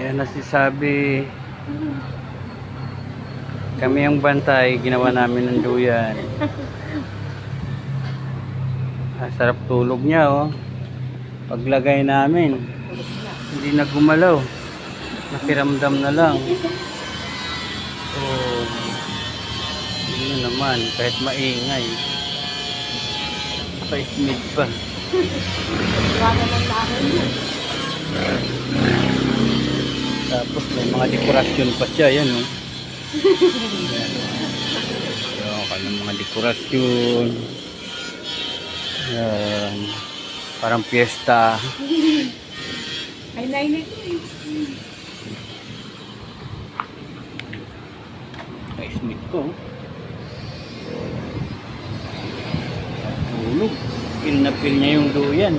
Yan nasisabi. Kami ang bantay, ginawa namin ng duyan. Ang sarap tulog niya, oh. Paglagay namin, hindi na gumalaw. Nakiramdam na lang. Oh. Yun na naman, kahit maingay. Pa-smith pa. Iwanan lang namin yun. Tapos may mga dekorasyon pa siya, yan oh. Yan. Yan, kanyang mga dekorasyon. Yan. Parang piyesta. Ay, nainit. May smith ko. Tulog. Pil na pil niya yung duyan.